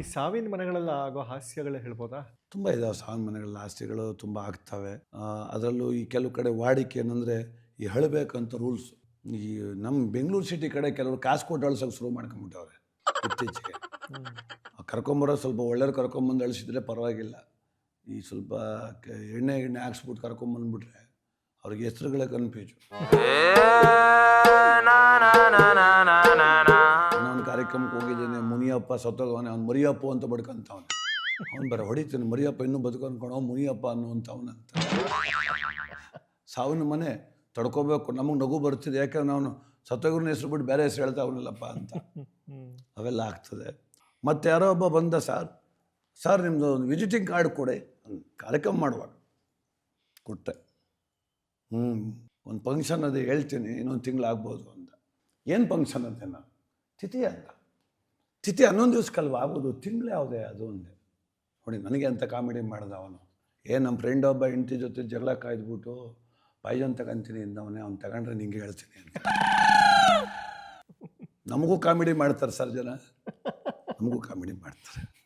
ಈ ಸಾವಿನ ಮನೆಗಳೆಲ್ಲ ಆಗೋ ಹಾಸ್ಯಗಳು ಹೇಳ್ಬೋದಾ? ತುಂಬ ಇದಾವೆ ಸಾವಿನ ಮನೆಗಳ ಹಾಸ್ಯಗಳು ತುಂಬ ಆಗ್ತವೆ. ಅದರಲ್ಲೂ ಈ ಕೆಲವು ಕಡೆ ವಾಡಿಕೆ ಏನಂದರೆ ಈ ಹೇಳಬೇಕಂತ ರೂಲ್ಸ್. ಈ ನಮ್ಮ ಬೆಂಗಳೂರು ಸಿಟಿ ಕಡೆ ಕೆಲವರು ಕಾಸು ಕೊಟ್ಟು ಅಳಿಸೋಕೆ ಶುರು ಮಾಡ್ಕೊಂಡ್ಬಿಟ್ಟವ್ರೆ ಇತ್ತೀಚೆಗೆ. ಕರ್ಕೊಂಬರೋ ಸ್ವಲ್ಪ ಒಳ್ಳೆಯವ್ರು ಕರ್ಕೊಂಬಂದು ಅಳಿಸಿದ್ರೆ ಪರವಾಗಿಲ್ಲ. ಈ ಸ್ವಲ್ಪ ಎಣ್ಣೆ ಎಣ್ಣೆ ಹಾಕ್ಸ್ಬಿಟ್ಟು ಕರ್ಕೊಂಬಂದ್ಬಿಟ್ರೆ ಅವ್ರಿಗೆ ಹೆಸರುಗಳೇ ಕನ್ಫ್ಯೂಜು ಕಾರ್ಯಕ್ರಮಕ್ಕೆ ಹೋಗಿದ್ದೇನೆ ಮುನಿಯಪ್ಪ ಸತ್ತೋದವನೇ, ಅವ್ನು ಮರಿಯಪ್ಪ ಅಂತ ಬಡ್ಕೊಂತವನೆ. ಅವ್ನು ಬರ ಹೊಡಿತೀನಿ, ಮರಿಯಪ್ಪ ಇನ್ನೂ ಬದುಕು ಅನ್ಕೊಂಡು ಅವ್ನು ಮುನಿಯಪ್ಪ ಅನ್ನುವಂಥವನಂತ ಸಾವಿನ ಮನೆ ತಡ್ಕೋಬೇಕು, ನಮಗೆ ನಗು ಬರ್ತಿದೆ, ಯಾಕಂದ್ರೆ ನಾವು ಸತ್ತೋಗ್ರನ್ನ ಹೆಸರು ಬಿಟ್ಟು ಬೇರೆ ಹೆಸರು ಹೇಳ್ತಾವನಲ್ಲಪ್ಪ ಅಂತ. ಅವೆಲ್ಲ ಆಗ್ತದೆ. ಮತ್ತೆ ಯಾರೋ ಒಬ್ಬ ಬಂದ, ಸರ್ ಸರ್ ನಿಮ್ಮದು ಒಂದು ವಿಸಿಟಿಂಗ್ ಕಾರ್ಡ್ ಕೊಡಿ ಕಾರ್ಯಕ್ರಮ ಮಾಡುವಾಗ. ಕೊಟ್ಟೆ. ಹ್ಞೂ ಒಂದು ಫಂಕ್ಷನ್ ಅದು ಹೇಳ್ತೀನಿ, ಇನ್ನೊಂದು ತಿಂಗಳಾಗ್ಬೋದು ಅಂತ. ಏನು ಫಂಕ್ಷನ್ ಅಂತ ನಾನು? ತಿಥಿ ಅಂತ. ತಿಥಿ ಹನ್ನೊಂದು ದಿವ್ಸಕ್ಕಲ್ವ ಆಗೋದು? ತಿಂಗಳು ಯಾವುದೇ ಅದು ಒಂದೇ. ನೋಡಿ, ನನಗೆ ಅಂತ ಕಾಮಿಡಿ ಮಾಡ್ದ ಅವನು. ಏನು ನಮ್ಮ ಫ್ರೆಂಡ್ ಒಬ್ಬ ಹೆಂಡತಿ ಜೊತೆ ಜಗಳ ಕಾಯ್ದುಬಿಟ್ಟು ಪಾಯ್ಜನ್ ತಗೊಂತೀನಿ ಅಂದವನೇ, ಅವ್ನು ತಗೊಂಡ್ರೆ ನಿಂಗೆ ಹೇಳ್ತೀನಿ ಅಂತ. ನಮಗೂ ಕಾಮಿಡಿ ಮಾಡ್ತಾರೆ ಸರ್ ಜನ. ನಮಗೂ ಕಾಮಿಡಿ ಮಾಡ್ತಾರೆ.